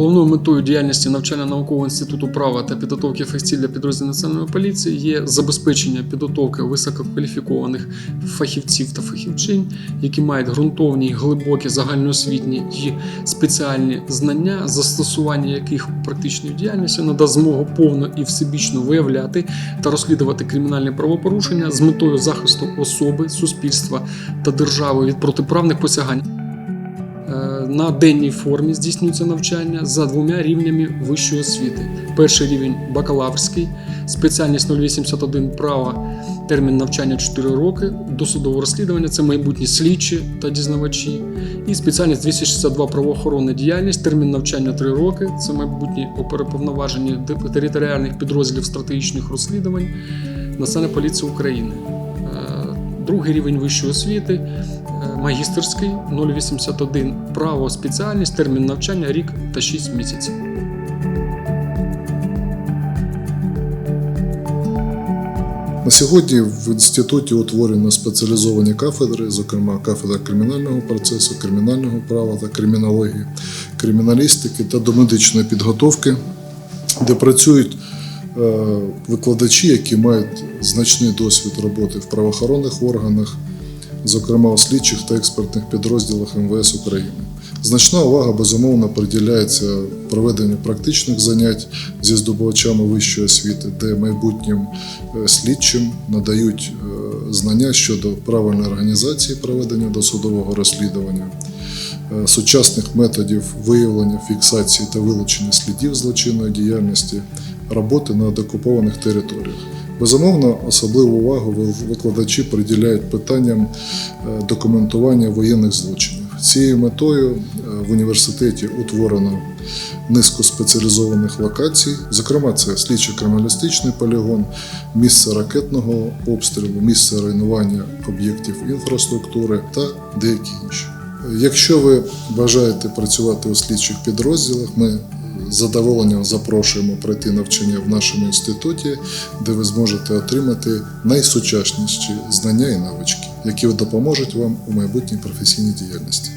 Головною метою діяльності навчально-наукового інституту права та підготовки фахівців для підрозділів національної поліції є забезпечення підготовки висококваліфікованих фахівців та фахівчинь, які мають ґрунтовні, глибокі загальноосвітні і спеціальні знання, застосування яких у практичній діяльності надасть змогу повно і всебічно виявляти та розслідувати кримінальні правопорушення з метою захисту особи, суспільства та держави від протиправних посягань. На денній формі здійснюється навчання за двома рівнями вищої освіти. Перший рівень бакалаврський, спеціальність 081 права, термін навчання 4 роки, досудове розслідування це майбутні слідчі та дізнавачі. І спеціальність 262 правоохоронна діяльність, термін навчання 3 роки, це майбутні оперуповноважені де- територіальних підрозділів стратегічних розслідувань Національної поліції України. Е, Другий рівень вищої освіти, магістерський 081 право спеціальність, термін навчання рік та 6 місяців. На сьогодні в інституті утворено спеціалізовані кафедри, зокрема кафедра кримінального процесу, кримінального права та кримінології, криміналістики та домедичної підготовки, де працюють е, викладачі, які мають значний досвід роботи в правоохоронних органах, зокрема у слідчих та експертних підрозділах МВС України. Значна увага безумовно приділяється проведенню практичних занять зі здобувачами вищої освіти, де майбутнім е, слідчим надають е, знання щодо правильної організації проведення досудового розслідування, е, сучасних методів виявлення, фіксації та вилучення слідів злочинної діяльності, роботи на деокупованих територіях. Безумовно, особливу увагу викладачі приділяють питанням е, документування воєнних злочинів. Цією метою е, в університеті утворено низку спеціалізованих локацій. Зокрема, це слідчо-криміналістичний полігон, місце ракетного обстрілу, місце руйнування об'єктів інфраструктури та деякі інші. Якщо ви бажаєте працювати у слідчих підрозділах, ми задоволенням запрошуємо пройти навчання в нашому інституті, де ви зможете отримати найсучасніші знання і навички, які допоможуть вам у майбутній професійній діяльності.